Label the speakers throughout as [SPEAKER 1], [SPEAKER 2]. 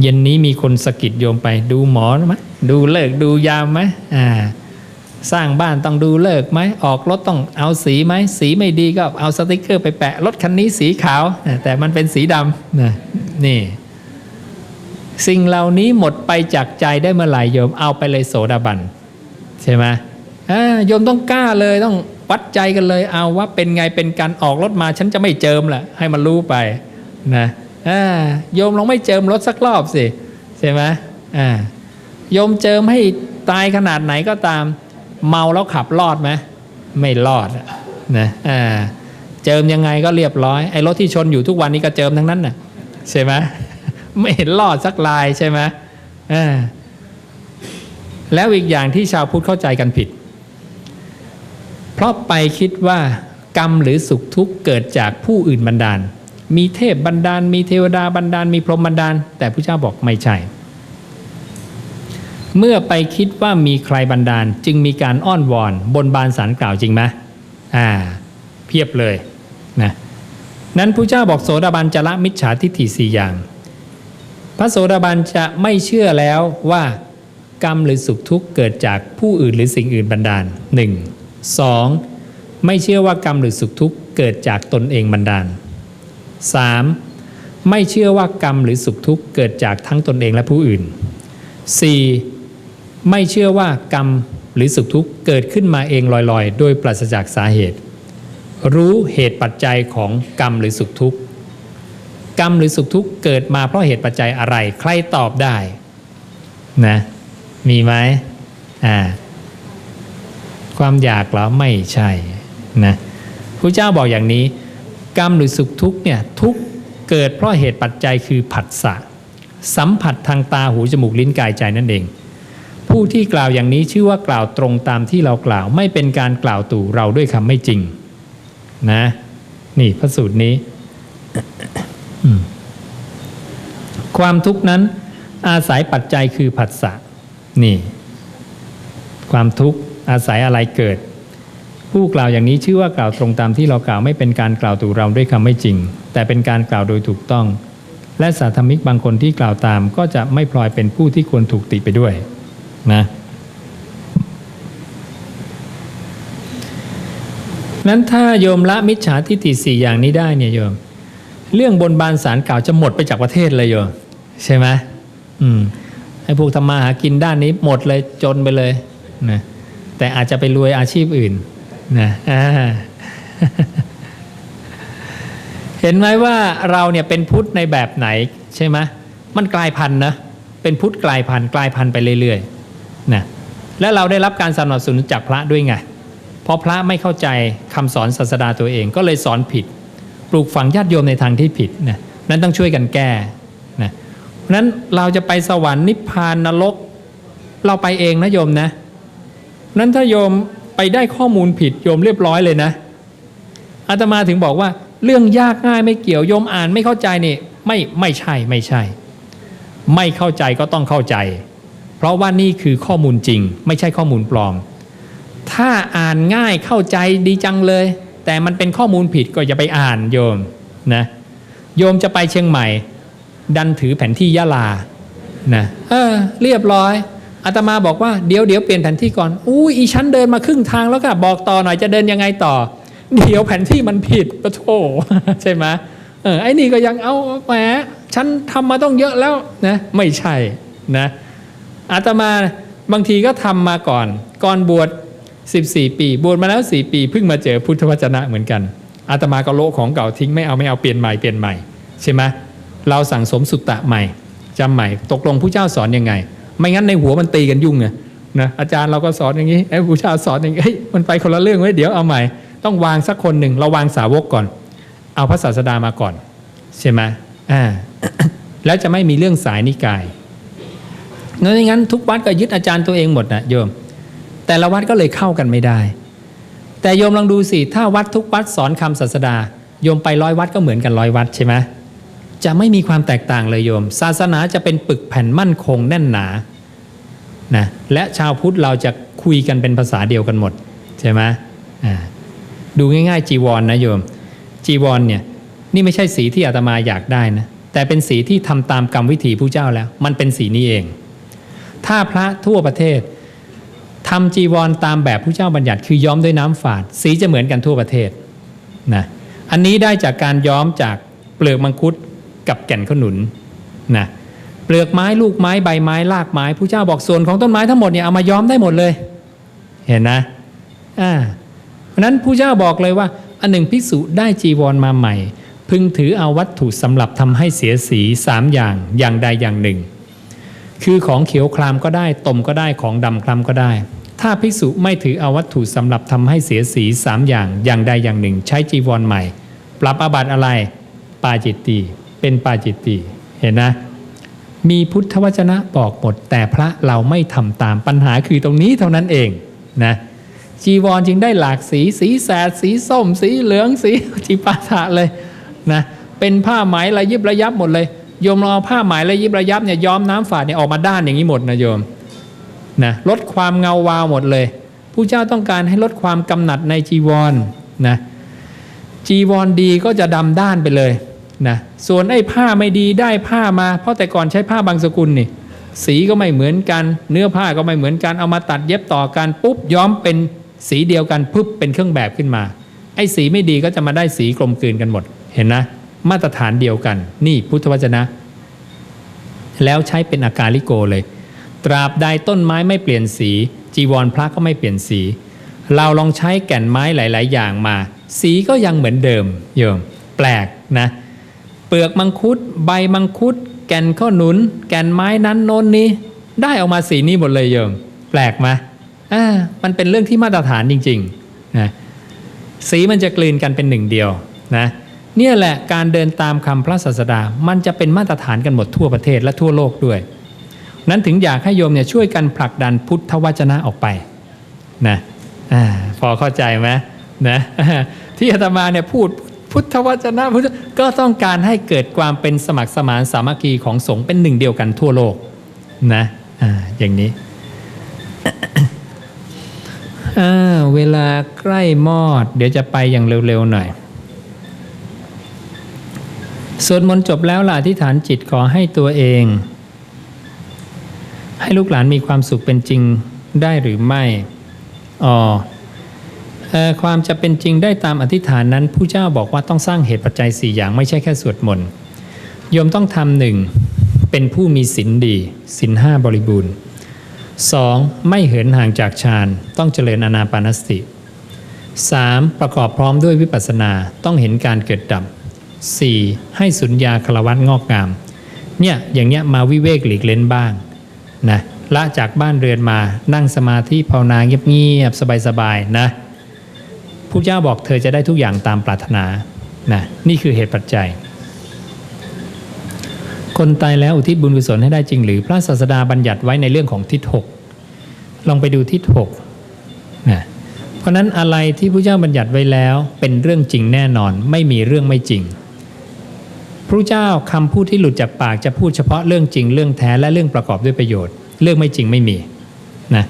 [SPEAKER 1] เย็นนี้มีคนสะกิดโยมไป ดูหมอไหมดูเลิกดูยามไหมอ่าสร้างบ้านต้องดูเลิกไหมออกรถต้องเอาสีไหมสีไม่ดีก็เอาสติกเกอร์ไปแปะรถคันนี้สีขาว แต่มันเป็นสีดำนะนี่ สิ่งเหล่านี้หมดไปจากใจได้เมื่อไหร่โยมเอาไปเลยโสดาบันใช่ไหมโยมต้องกล้าเลยต้องวัดใจกันเลยเอาว่าเป็นไงเป็นการออกรถมาฉันจะไม่เจิมแหละให้มันรู้ไปนะ โยมลองไม่เจิมรถสักรอบสิใช่ไหมอ่าโยมเจิมให้ตายขนาดไหนก็ตาม เมาแล้วขับรอดไหมไม่รอดนะอ่าเจิมยังไงก็เรียบร้อยไอ้รถที่ชนอยู่ทุกวันนี้ก็เจิมทั้งนั้นน่ะใช่ไหมไม่เห็นรอดสักลายใช่ไหมอ่าแล้วอีกอย่างที่ชาวพุทธเข้าใจกันผิด เพราะไปคิดว่ากรรมหรือสุขทุกข์เกิดจากผู้อื่นบันดาล มีเทพบันดาล มีเทวดาบันดาล มีพรหมบันดาล แต่พระเจ้าบอกไม่ใช่ เมื่อไปคิดว่ามีใครบันดาล จึงมีการอ้อนวอน บนบานสารกล่าวจริงไหมอ่า เพียบเลยนะนั้นพระเจ้าบอกโสดาบันจะละมิจฉาทิฏฐิสี่อย่าง พระโสดาบันจะไม่เชื่อแล้วว่ากรรมหรือสุขทุกข์เกิดจากผู้อื่นหรือสิ่งอื่นบันดาล 1. 2. ไม่เชื่อว่ากรรมหรือสุขทุกข์เกิดจากตนเองบันดาล 3. ไม่เชื่อว่ากรรมหรือสุขทุกข์เกิดจากทั้งตนเองและผู้อื่น 4. ไม่เชื่อว่ากรรมหรือสุขทุกข์เกิดขึ้นมาเองลอยๆ โดยปราศจากสาเหตุ รู้เหตุปัจจัยของกรรมหรือสุขทุกข์กรรมหรือสุขทุกข์เกิดมาเพราะเหตุปัจจัยอะไร ใครตอบได้นะมีไหมอ่าความอยากเหรอไม่ใช่นะพระเจ้าบอกอย่างนี้ กรรมหรือสุขทุกเนี่ยทุกเกิดเพราะเหตุปัจจัยคือผัสสะสัมผัสทางตาหูจมูกลิ้นกายใจนั่นเอง ผู้ที่กล่าวอย่างนี้ชื่อว่ากล่าวตรงตามที่เรากล่าว ไม่เป็นการกล่าวตู่เราด้วยคำไม่จริง นะ นี่พระสูตรนี้ ความทุกข์นั้นอาศัยปัจจัยคือผัสสะนี่ ความทุกข์อาศัยอะไรเกิด ผู้กล่าวอย่างนี้ชื่อว่ากล่าวตรงตามที่เรากล่าวไม่เป็นการกล่าวตู่เราด้วยคำไม่จริง แต่เป็นการกล่าวโดยถูกต้อง และสาธมิกบางคนที่กล่าวตามก็จะไม่พลอยเป็นผู้ที่ควรถูกติไปด้วยนะนั้นถ้าโยมละมิจฉาทิฏฐิสี่อย่างนี้ได้เนี่ยโยม เรื่องบนบานสารกล่าวจะหมดไปจากประเทศเลยโยม ใช่ไหมอืมให้พวกทำมาหากินด้านนี้หมดเลยจนไปเลยนะแต่อาจจะไปรวยอาชีพอื่น นะเห็นไหมว่าเราเนี่ยเป็นพุทธในแบบไหนใช่ไหมมันกลายพันธุ์นะเป็นพุทธกลายพันธุ์กลายพันธุ์ไปเรื่อยๆนะและเราได้รับการสนับสนุนจากพระด้วยไงเพราะพระไม่เข้าใจคำสอนศาสดาตัวเองก็เลยสอนผิด ปลูกฝังญาติโยมในทางที่ผิดนะนั้นต้องช่วยกันแก้นะเพราะนั้นเราจะไปสวรรค์นิพพานนรก เราไปเองนะโยมนะนั้นถ้าโยม ไปได้ข้อมูลผิดโยมเรียบร้อยเลยนะอาตมาถึงบอกว่า เรื่องยากง่ายไม่เกี่ยวโยมอ่านไม่เข้าใจนี่ไม่ไม่ใช่ไม่ใช่ ไม่เข้าใจก็ต้องเข้าใจ เพราะว่านี่คือข้อมูลจริง ไม่ใช่ข้อมูลปลอม ถ้าอ่านง่ายเข้าใจดีจังเลย แต่มันเป็นข้อมูลผิดก็อย่าไปอ่านโยมนะโยมจะไปเชียงใหม่ ดันถือแผนที่ยะลานะเออเรียบร้อย อาตมาบอกว่าเดี๋ยวเดี๋ยวเปลี่ยนแผนที่ก่อนอู้อีฉันเดินมาครึ่งทางแล้วก็บอกต่อหน่อยจะเดินยังไงต่อ เดี๋ยวแผนที่มันผิดปะโถใช่ไหมเออไอ้นี่ก็ยังเอาแหมฉันทำมาต้องเยอะแล้วนะไม่ใช่นะอาตมาบางทีก็ทำมาก่อน ก่อนบวช14 ปี บวชมาแล้ว 4 ปีเพิ่งมาเจอพุทธวจนะเหมือนกันอาตมาก็โลของเก่าทิ้งไม่เอาไม่เอาเปลี่ยนใหม่เปลี่ยนใหม่ใช่ไหมเราสั่งสมสุตตะใหม่จำใหม่ ตกลงผู้เจ้าสอนยังไง ไม่งั้นในหัวมันตีกันยุ่งไงนะอาจารย์เราก็สอนอย่างนี้ไอ้ผู้เจ้าสอนอย่างนี้เฮ้ยมันไปคนละเรื่องไว้เดี๋ยวเอาใหม่ ต้องวางสักคนหนึ่งเราวางสาวกก่อน เอาพระศาสดามาก่อนใช่ไหมอ่าแล้วจะไม่มีเรื่องสายนิกายงั้นงั้นทุกวัดก็ยึดอาจารย์ตัวเองหมดนะโยม แต่ละวัดก็เลยเข้ากันไม่ได้ แต่โยมลองดูสิถ้าวัดทุกวัดสอนคำศาสดาโยมไปร้อยวัดก็เหมือนกันร้อยวัดใช่ไหม จะไม่มีความแตกต่างเลยโยม ศาสนาจะเป็นปึกแผ่นมั่นคงแน่นหนานะและชาวพุทธเราจะคุยกันเป็นภาษาเดียวกันหมดใช่ไหมอ่าดูง่ายๆจีวรนนะโยม จีวรเนี่ยนี่ไม่ใช่สีที่อาตมาอยากได้นะแต่เป็นสีที่ทำตามกรรมวิธีผู้เจ้าแล้ว มันเป็นสีนี้เอง ถ้าพระทั่วประเทศทำจีวรตามแบบผู้เจ้าบัญญัติ คือย้อมด้วยน้ำฝาด สีจะเหมือนกันทั่วประเทศนะอันนี้ได้จากการย้อมจากเปลือกมังคุด กับแก่นขนุนนะเปลือกไม้ลูกไม้ใบไม้รากไม้ผู้เจ้าบอกส่วนของต้นไม้ทั้งหมดเนี่ยเอามาย้อมได้หมดเลย เห็นนะอ่าเพราะนั้นผู้เจ้าบอกเลยว่า อันหนึ่งภิกษุได้จีวรมาใหม่ พึงถือเอาวัตถุสำหรับทำให้เสียสีสามอย่างอย่างใดอย่างหนึ่ง คือของเขียวคลามก็ได้ต้มก็ได้ของดำคล้ำก็ได้ถ้าภิกษุไม่ถือเอาวัตถุสำหรับทำให้เสียสีสามอย่างอย่างใดอย่างหนึ่ง ใช้จีวรใหม่ ปรับอาบัติอะไร ปาจิตตี เป็นปาจิตตีเห็นนะ มีพุทธวจนะบอกหมด แต่พระเราไม่ทำตามปัญหาคือตรงนี้เท่านั้นเองนะจีวรจึงได้หลากสีสีแสดสีส้ม สีเหลืองสีจีปาถะเลยนะเป็นผ้าไหมระยิบระยับหมดเลยโยมลองเอาผ้าไหมระยิบระยับเนี่ยย้อมน้ำฝาดเนี่ยออกมาด้านอย่างนี้หมดนะโยมนะลดความเงาวาวหมดเลยผู้เจ้าต้องการให้ลดความกำหนัดในจีวรนะจีวรดีก็จะดำด้านไปเลย นะส่วนไอ้ผ้าไม่ดีได้ผ้ามา เพราะแต่ก่อนใช้ผ้าบางสกุลนี่สีก็ไม่เหมือนกัน เนื้อผ้าก็ไม่เหมือนกันเอามาตัดเย็บต่อกันปุ๊บย้อมเป็นสีเดียวกันปุ๊บเป็นเครื่องแบบขึ้นมา ไอ้สีไม่ดีก็จะมาได้สีกลมกลืนกันหมด เห็นนะ มาตรฐานเดียวกัน นี่พุทธวจนะ แล้วใช้เป็นอาการลิโกเลย ตราบใดต้นไม้ไม่เปลี่ยนสี จีวรพระก็ไม่เปลี่ยนสี เราลองใช้แก่นไม้หลาย ๆ อย่างมา สีก็ยังเหมือนเดิมโยมแปลกนะ เปลือกมังคุด ใบมังคุด แก่นข้อหนุน แก่นไม้นั้นโน้นนี้ ได้ออกมาสีนี้หมดเลยโยม แปลกไหมอ่ามันเป็นเรื่องที่มาตรฐานจริงๆนะสีมันจะกลืนกันเป็นหนึ่งเดียวนะเนี่ยแหละการเดินตามคำพระศาสดา มันจะเป็นมาตรฐานกันหมดทั่วประเทศและทั่วโลกด้วย นั้นถึงอยากให้โยมเนี่ยช่วยกันผลักดันพุทธวจนะออกไปนะอาพอเข้าใจไหมนะที่อาตมาเนี่ยพูด พุทธวจนะพุทธก็ต้องการให้เกิดความเป็นสมัครสมานสามัคคีของสงฆ์เป็นหนึ่งเดียวกันทั่วโลกนะอ่าอย่างนี้เวลาใกล้มอด เดี๋ยวจะไปอย่างเร็วๆหน่อยสวดมนต์จบแล้วล่ะอธิษฐานจิตขอให้ตัวเอง ให้ลูกหลานมีความสุขเป็นจริงได้หรือไม่อ๋อ ความจะเป็นจริงได้ตามอธิษฐานนั้นผู้เจ้าบอกว่าต้องสร้างเหตุปัจจัย 4 อย่างไม่ใช่แค่สวดมนต์โยมต้องทำหนึ่งเป็นผู้มีศีลดีศีลห้าบริบูรณ์ 2. ไม่เหินห่างจากฌานต้องเจริญอนาปานสติ 3. ประกอบพร้อมด้วยวิปัสสนาต้องเห็นการเกิดดับ 4. ให้สุญญาคารวัตงอกงาม เนี่ยอย่างเนี้ยมาวิเวกหลีกเล่นบ้างนะละจากบ้านเรือนมานั่งสมาธิภาวนาเงียบๆสบายๆนะ ผู้เจ้าบอกเธอจะได้ทุกอย่างตามปรารถนานะนี่คือเหตุปัจจัย คนตายแล้วอุทิศบุญกุศลให้ได้จริง หรือพระศาสดาบัญญัติไว้ในเรื่องของทิศหกลองไปดูทิศหกนะเพราะนั้นอะไรที่พระเจ้าบัญญัติไว้แล้วเป็นเรื่องจริงแน่นอนไม่มีเรื่องไม่จริงพระเจ้าคำพูดที่หลุดจากปากจะพูดเฉพาะเรื่องจริงเรื่องแท้และเรื่องประกอบด้วยประโยชน์ เรื่องไม่จริงไม่มีนะ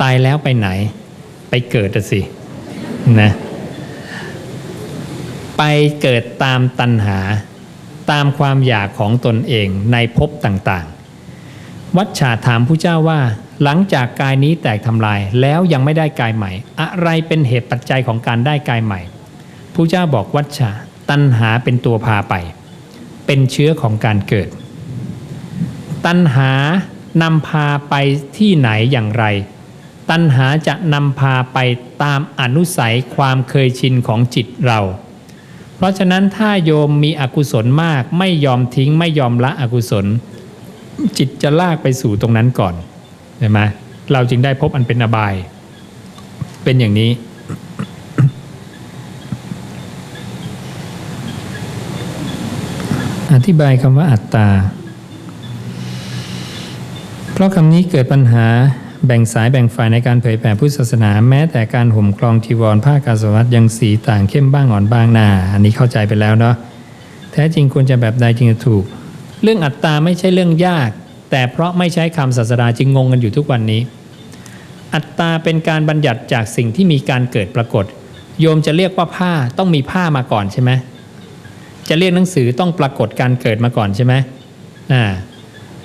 [SPEAKER 1] ตายแล้วไปไหน ไปเกิดสิ นะไปเกิดตามตัณหาตามความอยากของตนเองในภพต่างๆ วัชชาถามผู้เจ้าว่า หลังจากกายนี้แตกทำลายแล้วยังไม่ได้กายใหม่ อะไรเป็นเหตุปัจจัยของการได้กายใหม่ผู้เจ้าบอกวัชชาตัณหาเป็นตัวพาไป เป็นเชื้อของการเกิด ตัณหานำพาไปที่ไหนอย่างไร ตัณหาจะนำพาไปตามอนุสัยความเคยชินของจิตเรา เพราะฉะนั้นถ้าโยมมีอกุศลมากไม่ยอมทิ้งไม่ยอมละอกุศล จิตจะลากไปสู่ตรงนั้นก่อนเห็นไหมเราจึงได้พบอันเป็นอบาย เป็นอย่างนี้อธิบายคำว่าอัตตา เพราะคำนี้เกิดปัญหา แบ่งสายแบ่งฝ่ายในการเผยแผ่พุทธศาสนา แม้แต่การห่มครองจีวรผ้ากาสาวพัดยังสีต่างเข้มบ้างอ่อนบ้างนาอันนี้เข้าใจไปแล้วเนาะแท้จริงควรจะแบบใดจึงจะถูก เรื่องอัตตาไม่ใช่เรื่องยาก แต่เพราะไม่ใช้คำศาสดาจึงงงกันอยู่ทุกวันนี้ อัตตาเป็นการบัญญัติจากสิ่งที่มีการเกิดปรากฏ โยมจะเรียกว่าผ้าต้องมีผ้ามาก่อนใช่ไหมจะเรียกหนังสือต้องปรากฏการเกิดมาก่อนใช่ไหมอ่า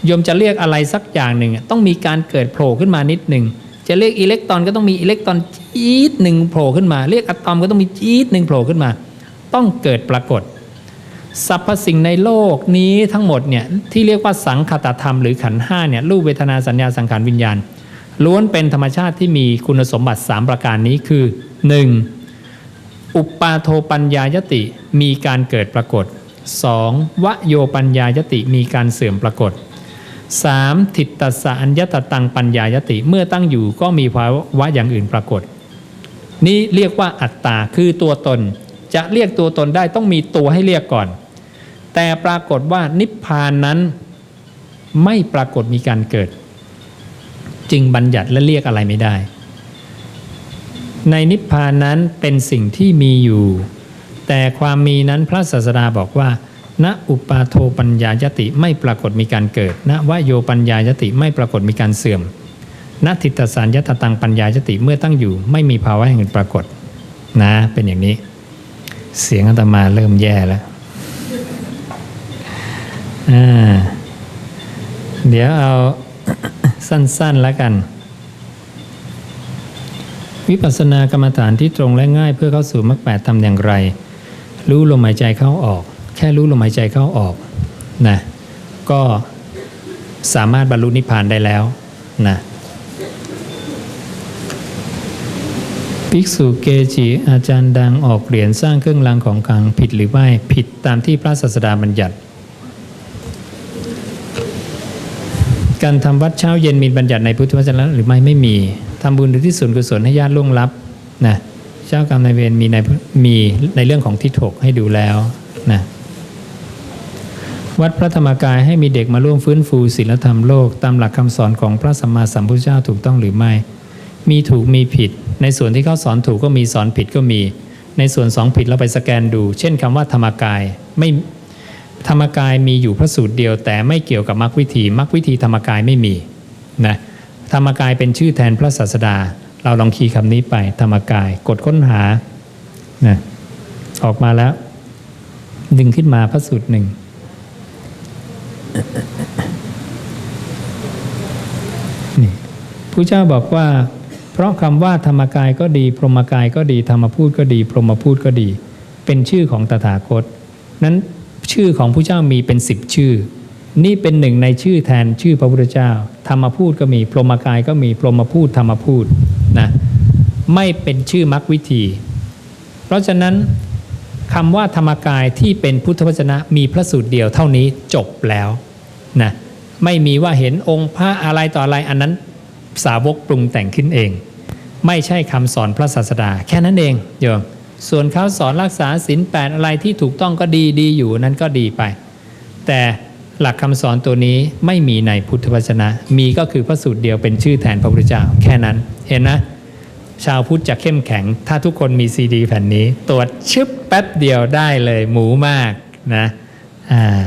[SPEAKER 1] โยมจะเรียกอะไรสักอย่างหนึ่งต้องมีการเกิดโผล่ขึ้นมานิดหนึ่งจะเรียกอิเล็กตรอนก็ต้องมีอิเล็กตรอนจี๊ดหนึ่งโผล่ขึ้นมา เรียกอะตอมก็ต้องมีจี๊ดหนึ่งโผล่ขึ้นมา ต้องเกิดปรากฏสรรพสิ่งในโลกนี้ทั้งหมดเนี่ยที่เรียกว่าสังคตธรรมหรือขันห้าเนี่ยรูปเวทนาสัญญาสังขารวิญญาณ ล้วนเป็นธรรมชาติที่มีคุณสมบัติ 3 ประการนี้คือ 1. อุปาโทปัญญายติมีการเกิดปรากฏ 2. วโยปัญญายติมีการเสื่อมปรากฏ 3. ทิตตสะอัญญตตังปัญญายติ เมื่อตั้งอยู่ก็มีภาวะอย่างอื่นปรากฏ นี่เรียกว่าอัตตาคือตัวตน จะเรียกตัวตนได้ต้องมีตัวให้เรียกก่อน แต่ปรากฏว่านิพพานนั้นไม่ปรากฏมีการเกิด จึงบัญญัติและเรียกอะไรไม่ได้ ในนิพพานนั้นเป็นสิ่งที่มีอยู่ แต่ความมีนั้นพระศาสดาบอกว่า ณอุปาโทปัญญายติไม่ปรากฏมีการเกิด ณวโยปัญญายติไม่ปรากฏมีการเสื่อม ณทิตตสารยตตังปัญญายติเมื่อตั้งอยู่ ไม่มีภาวะแห่งปรากฏนะเป็นอย่างนี้ เสียงอาตมาเริ่มแย่แล้วเดี๋ยวเอาสั้นๆแล้วกัน วิปัสสนากรรมฐานที่ตรงและง่ายเพื่อเข้าสู่มรรคแปดทำอย่างไร รู้ลมหายใจเข้าออก แค่รู้ลมหายใจเข้าออกนะก็สามารถบรรลุนิพพานได้แล้วนะภิกษุเกจิอาจารย์ดังออกเหรียญสร้างเครื่องรางของขลังผิดหรือไม่ผิดตามที่พระศาสดาบัญญัติ การทำวัดเช้าเย็นมีบัญญัติในพุทธวจนะหรือไม่ไม่มีทำบุญหรือที่ส่วนกุศลให้ญาติล่วงลับนะเจ้ากรรมนายเวรมีในมีในเรื่องของทิฏฐกให้ดูแล้วนะ วัดพระธรรมกายให้มีเด็กมาร่วมฟื้นฟูศีลธรรมโลกตามหลักคำสอนของพระสัมมาสัมพุทธเจ้าถูกต้องหรือไม่ มีถูกมีผิด ในส่วนที่เขาสอนถูกก็มีสอนผิดก็มี ในส่วนสองผิดเราไปสแกนดู เช่นคำว่าธรรมกายไม่ธรรมกายมีอยู่พระสูตรเดียว แต่ไม่เกี่ยวกับมรรควิธีมรรควิธีธรรมกายไม่มีนะธรรมกายเป็นชื่อแทนพระศาสดา เราลองคีย์คำนี้ไปธรรมกายกดค้นหานะออกมาแล้ว ดึงขึ้นมาพระสูตรหนึ่ง ผู้เจ้าบอกว่า เพราะคำว่าธรรมกายก็ดี พรหมกายก็ดีธรรมพูดก็ดี พรหมพูดก็ดี เป็นชื่อของตถาคต นั้นชื่อของผู้เจ้ามีเป็นสิบชื่อ นี่เป็นหนึ่งในชื่อแทนชื่อพระพุทธเจ้า ธรรมพูดก็มี พรหมกายก็มีพรหมพูดธรรมพูดนะไม่เป็นชื่อมรรควิธี เพราะฉะนั้นคำว่าธรรมกายที่เป็นพุทธวจนะมีพระสูตรเดียวเท่านี้จบแล้วนะไม่มีว่าเห็นองค์พระอะไรต่ออะไรอันนั้น สาวกปรุงแต่งขึ้นเอง ไม่ใช่คำสอนพระศาสดา แค่นั้นเองโยมส่วนเขาสอนรักษาศีลแปดอะไรที่ถูกต้องก็ดีดีอยู่นั้นก็ดีไป แต่หลักคำสอนตัวนี้ไม่มีในพุทธวจนะ มีก็คือพระสูตรเดียวเป็นชื่อแทนพระพุทธเจ้าแค่นั้นเห็นนะชาวพุทธจะเข้มแข็ง ถ้าทุกคนมีซีดีแผ่นนี้ ตรวจชึบแป๊บเดียวได้เลยหมูมากนะอ่า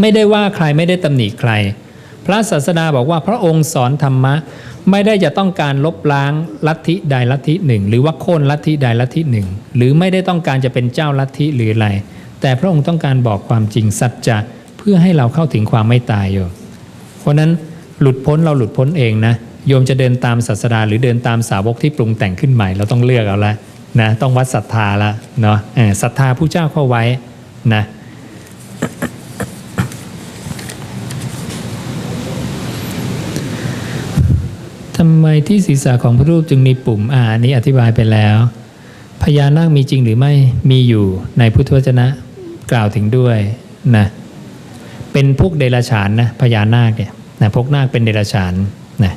[SPEAKER 1] ไม่ได้ว่าใครไม่ได้ตำหนิใคร พระศาสดาบอกว่าพระองค์สอนธรรมะ ไม่ได้จะต้องการลบล้างลัทธิใดลัทธิหนึ่ง หรือว่าโค่นลัทธิใดลัทธิหนึ่ง หรือไม่ได้ต้องการจะเป็นเจ้าลัทธิหรืออะไร แต่พระองค์ต้องการบอกความจริงสัจจะเพื่อให้เราเข้าถึงความไม่ตายโยมเพราะนั้นหลุดพ้นเราหลุดพ้นเองนะโยมจะเดินตามศาสดาหรือเดินตามสาวกที่ปรุงแต่งขึ้นใหม่เราต้องเลือกเอาละนะต้องวัดศรัทธาละเนาะศรัทธาผู้เจ้าเข้าไว้นะ ทำไมที่ศีรษะของพระรูปจึงมีปุ่มอ่านี้อธิบายไปแล้ว พญานาคมีจริงหรือไม่มีอยู่ในพุทธวจนะกล่าวถึงด้วยนะเป็นพวกเดรัจฉานนะพญานาคเนี่ยนะพวกนาคเป็นเดรัจฉานนะ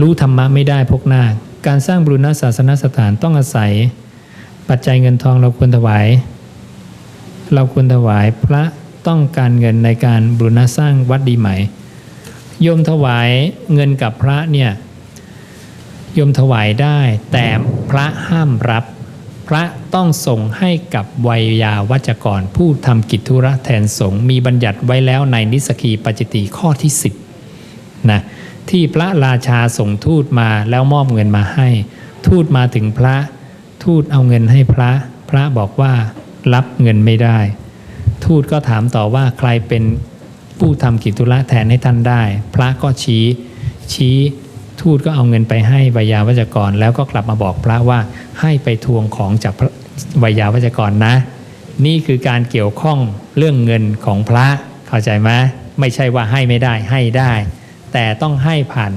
[SPEAKER 1] รู้ธรรมะไม่ได้พวกนาค การสร้างบุรณศาสนสถานต้องอาศัย ปัจจัยเงินทองเราควรถวาย เราควรถวายพระต้องการเงินในการบูรณะสร้างวัดดีไหม โยมถวายเงินกับพระเนี่ยโยมถวายได้ แต่พระห้ามรับ พระต้องส่งให้กับวัยยาวัจกร ผู้ทำกิจธุระแทนสงฆ์มีบัญญัติไว้แล้วในนิสกีปจิติข้อที่ 10นะที่พระราชาส่งทูตมาแล้วมอบเงินมาให้ ทูตมาถึงพระ ทูตเอาเงินให้พระ พระบอกว่ารับเงินไม่ได้ ทูตก็ถามต่อว่าใครเป็น ผู้ทำกิจธุระแทนให้ท่านได้ พระก็ชี้ ชี้ทูตก็เอาเงินไปให้วิยาวัจกร แล้วก็กลับมาบอกพระว่าให้ไปทวงของจากวิยาวัจกรนะ นี่คือการเกี่ยวข้องเรื่องเงินของพระเข้าใจไหมไม่ใช่ว่าให้ไม่ได้ให้ได้ แต่ต้องให้ผ่าน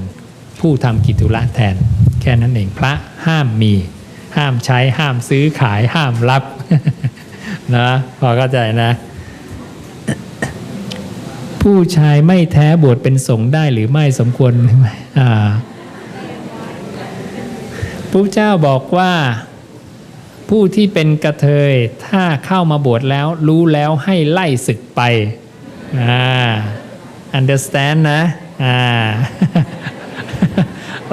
[SPEAKER 1] ผู้ทำกิจธุระแทน แค่นั้นเองพระห้ามมี ห้ามใช้ห้ามซื้อขายห้ามรับนะพอเข้าใจนะ ผู้ชายไม่แท้บวชเป็นสงฆ์ได้หรือไม่สมควรหรือไม่พระเจ้าบอกว่าผู้ที่เป็นกระเทยถ้าเข้ามาบวชแล้วรู้แล้วให้ไล่ศึกไปอ่า understand นะอ่า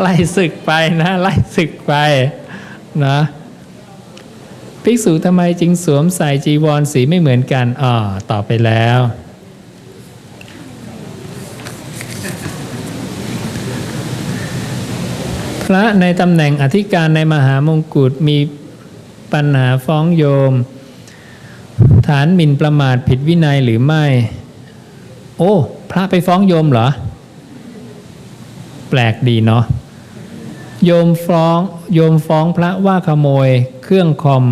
[SPEAKER 1] ไล่ศึกไปนะไล่ศึกไปนะภิกษุทำไมจึงสวมใส่จีวรสีไม่เหมือนกันอ๋อตอบไปแล้ว พระในตำแหน่งอธิการในมหามงกุฎมีปัญหาฟ้องโยม ฐานหมิ่นประมาทผิดวินัยหรือไม่ โอ้ พระไปฟ้องโยมเหรอ แปลกดีเนาะโยมฟ้องโยมฟ้องพระว่าขโมยเครื่องคอม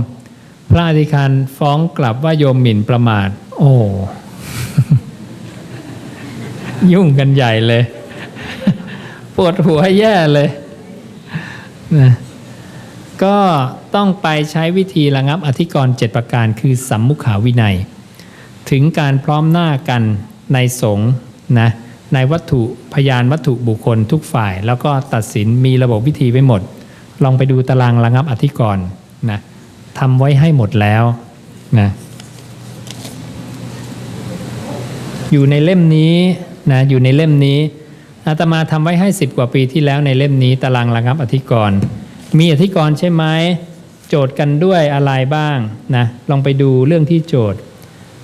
[SPEAKER 1] พระอธิการฟ้องกลับว่าโยมหมิ่นประมาท โอ้ยุ่งกันใหญ่เลย ปวดหัวแย่เลย นะก็ต้องไปใช้วิธีระงับอธิกรณ์ 7 ประการคือสัมมุขาวินัย ถึงการพร้อมหน้ากันในสงฆ์นะในวัตถุพยานวัตถุบุคคลทุกฝ่าย แล้วก็ตัดสินมีระบบวิธีไว้หมด ลองไปดูตารางระงับอธิกรณ์นะทำไว้ให้หมดแล้วนะอยู่ในเล่มนี้นะอยู่ในเล่มนี้ อาตมาทำไว้ให้สิบกว่าปีที่แล้วในเล่มนี้ตารางระงับอธิกรณ์มีอธิกรณ์ใช่ไหมโจทย์กันด้วยอะไรบ้างนะลองไปดูเรื่องที่โจทย์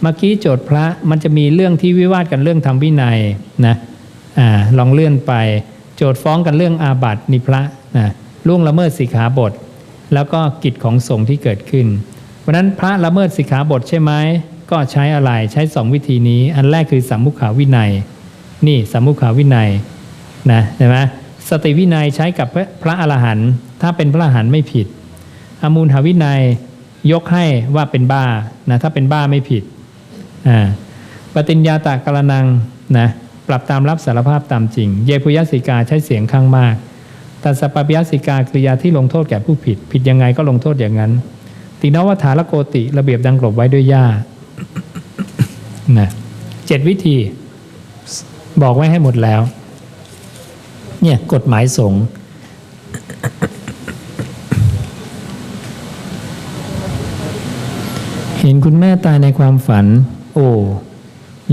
[SPEAKER 1] เมื่อกี้โจทย์พระมันจะมีเรื่องที่วิวาทกันเรื่องทำวินัยนะอ่าลองเลื่อนไป โจทย์ฟ้องกันเรื่องอาบัตินิพระนะล่วงละเมิดสิกขาบท แล้วก็กิจของสงฆ์ที่เกิดขึ้นเพราะฉะนั้นพระละเมิดสิกขาบทใช่ไหมก็ใช้อะไรใช้สองวิธีนี้ อันแรกคือสัมมุขาวินัย นี่สัมมุขาวินัยนะเห็นไหมสติวินัยใช้กับพระอรหันต์ถ้าเป็นพระอรหันต์ไม่ผิด อมูลหาวินัยยกให้ว่าเป็นบ้านะถ้าเป็นบ้าไม่ผิดอ่าปฏิญญาตากรนังนะปรับตามรับสารภาพตามจริง เยปุยสิกาใช้เสียงข้างมากตัสปปยสิกากริยาที่ลงโทษแก่ผู้ผิด ผิดยังไงก็ลงโทษอย่างนั้น ตินวัฏฐานโกติระเบียบดังกลบไว้ด้วยย่านะเจ็ดวิธี บอกไว้ให้หมดแล้ว เนี่ยกฎหมายสงฆ์เห็นคุณแม่ตายในความฝัน โอ้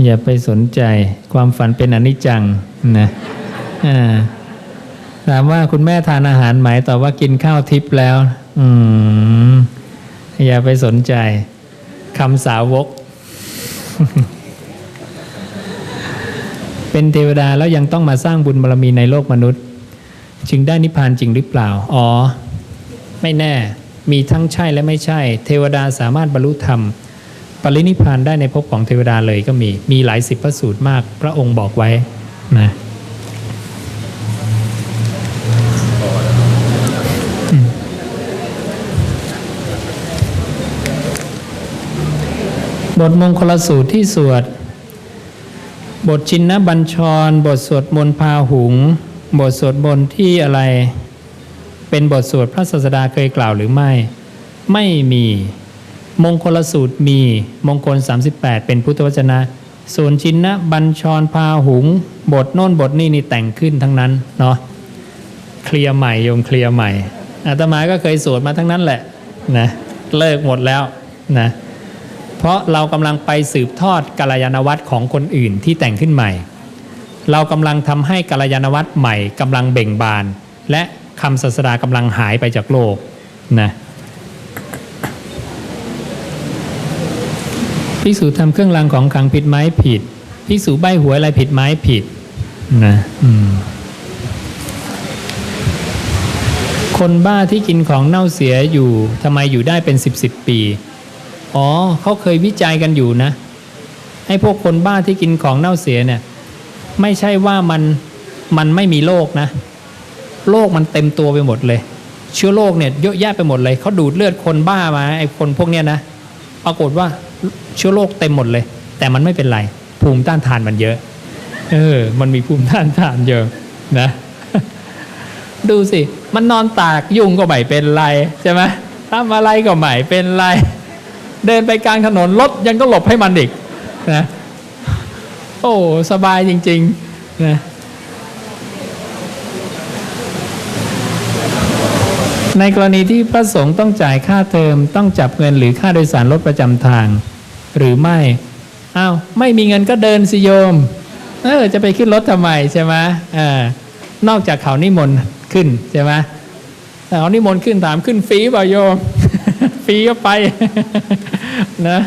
[SPEAKER 1] อย่าไปสนใจความฝันเป็นอนิจจังนะถามว่าคุณแม่ทานอาหารไหมตอบว่ากินข้าวทิพย์แล้ว อืมอย่าไปสนใจคำสาวก เป็นเทวดาแล้วยังต้องมาสร้างบุญบารมีในโลกมนุษย์ จึงได้นิพพานจริงหรือเปล่า อ๋อ ไม่แน่ มีทั้งใช่และไม่ใช่ เทวดาสามารถบรรลุธรรม ปรินิพพานได้ในภพของเทวดาเลยก็มี มีหลายสิบพระสูตรมาก พระองค์บอกไว้นะบทมงคลสูตรที่สวด บทชินนบัญชร บทสวดมนต์พาหุง บทสวดมนต์ที่อะไร เป็นบทสวดพระศาสดาเคยกล่าวหรือไม่ ไม่มี มงคลสูตรมี มงคล 38 เป็นพุทธวจนะ ส่วนชินนะบัญชรพาหุง บทโน่นบทนี่นี่แต่งขึ้นทั้งนั้นเนาะ เคลียร์ใหม่โยมเคลียร์ใหม่อาตมาก็เคยสวดมาทั้งนั้นแหละนะ เลิกหมดแล้วนะ เพราะเรากำลังไปสืบทอดกาลยานวัตรของคนอื่นที่แต่งขึ้นใหม่ เรากำลังทำให้กาลยานวัตรใหม่กำลังเบ่งบาน และคำศาสดากำลังหายไปจากโลกนะพิสูจทำเครื่องรางของขังผิดไหมผิดพิสูจใบหวยอะไรผิดไหมผิดนะคนบ้าที่กินของเน่าเสียอยู่ทำไมอยู่ได้เป็นสิบสิบปี อ๋อเขาเคยวิจัยกันอยู่นะให้พวกคนบ้าที่กินของเน่าเสียเนี่ย ไม่ใช่ว่ามันมันไม่มีโรคนะโรคมันเต็มตัวไปหมดเลย เชื้อโรคเนี่ยเยอะแยะไปหมดเลยเขาดูดเลือดคนบ้ามาไอ้คนพวกเนี้ยนะปรากฏว่าเชื้อโรคเต็มหมดเลย แต่มันไม่เป็นไร ภูมิต้านทานมันเยอะ เออ มันมีภูมิต้านทานเยอะนะ ดูสิ มันนอนตากยุงก็ไม่เป็นไรใช่ไหมทำอะไรก็ไม่เป็นไร เดินไปกลางถนนรถยังก็หลบให้มันอีกนะโอ้สบายจริงๆนะในกรณีที่พระสงฆ์ต้องจ่ายค่าเทอมต้องจับเงินหรือค่าโดยสารรถประจำทาง หรือไม่อ้าวไม่มีเงินก็เดินสิโยมเออจะไปขึ้นรถทำไมใช่ไหมอ่านอกจากเขานิมนต์ขึ้นใช่ไหมแต่เขานิมนต์ขึ้นถามขึ้นฟรีเปล่าโยม ฟรีก็ไปนะ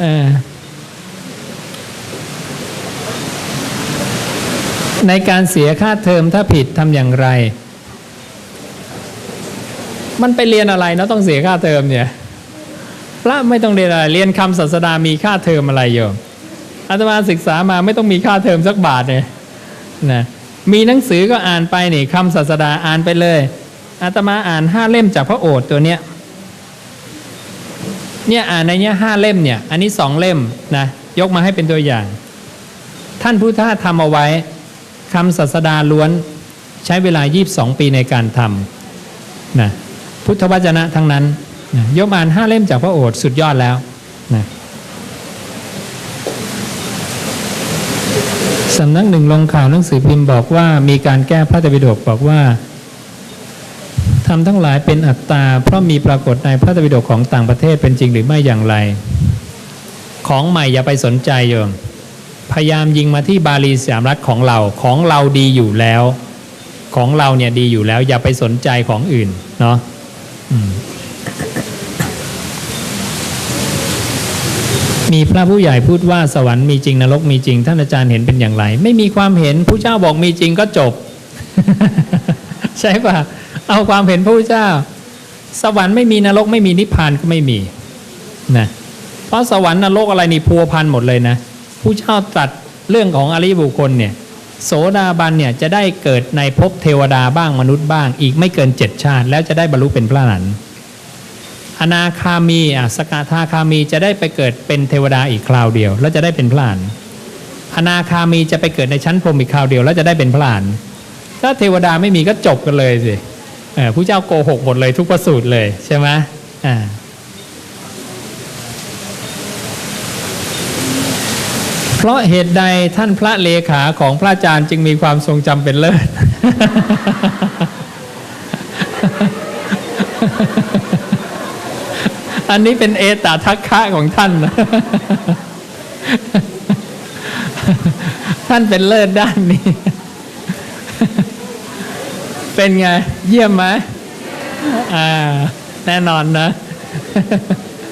[SPEAKER 1] เออในการเสียค่าเทอมถ้าผิดทำอย่างไร มันไปเรียนอะไรเนาะต้องเสียค่าเทอมเนี่ยพระไม่ต้องเรียนอะไรเรียนคำศาสดามีค่าเทอมอะไรโยมอาตมาศึกษามาไม่ต้องมีค่าเทอมสักบาทเลยนะมีหนังสือก็อ่านไปนี่คำศาสดาอ่านไปเลยอาตมาอ่านห้าเล่มจากพระโอษฐ์ตัวเนี้ย เนี่ยอ่านในเนี้ยห้าเล่มเนี่ย อันนี้สองเล่มนะยกมาให้เป็นตัวอย่าง ท่านพุทธะทำเอาไว้คำศาสดาล้วนใช้เวลา 22 ปีในการทำนะพุทธวจนะทั้งนั้นนะยกอ่านห้าเล่มจากพระโอษฐ์สุดยอดแล้วนะสำนักหนึ่งลงข่าวหนังสือพิมพ์บอกว่ามีการแก้พระตรปิฎกบอกว่า ทำทั้งหลายเป็นอัตตา เพราะมีปรากฏในพระไตรปิฎกของต่างประเทศเป็นจริงหรือไม่อย่างไร ของใหม่อย่าไปสนใจโยมพยายามยิงมาที่บาลีสามรัฐของเราของเราดีอยู่แล้ว ของเราเนี่ยดีอยู่แล้ว อย่าไปสนใจของอื่นเนาะมีพระผู้ใหญ่พูดว่าสวรรค์มีจริงนรกมีจริง ท่านอาจารย์เห็นเป็นอย่างไร ไม่มีความเห็นผู้เจ้าบอกมีจริงก็จบ ใช่ปะ เอาความเห็นพระพุทธเจ้า สวรรค์ไม่มีนรกไม่มีนิพพานก็ไม่มีนะเพราะสวรรค์นรกอะไรนี่พัวพันหมดเลยนะผู้เจ้าตรัสเรื่องของอริบุคคลเนี่ยโสดาบันเนี่ยจะได้เกิดในภพเทวดาบ้างมนุษย์บ้าง อีกไม่เกินเจ็ดชาติ แล้วจะได้บรรลุเป็นพระอรหันอนาคามีอะสกทาคามีจะได้ไปเกิดเป็นเทวดาอีกคราวเดียว แล้วจะได้เป็นพระอรหันอนาคามีจะไปเกิดในชั้นพรหมอีกคราวเดียว แล้วจะได้เป็นพระอรหันถ้าเทวดาไม่มีก็จบกันเลยสิ ผู้เจ้าโกหกหมดเลยทุกประสูตรเลยใช่ไหมอ่าเพราะเหตุใดท่านพระเลขาของพระอาจารย์จึงมีความทรงจำเป็นเลิศ อันนี้เป็นเอตทัคคะของท่าน ท่านเป็นเลิศด้านนี้ เป็นไง เยี่ยมไหมอ่า แน่นอนนะ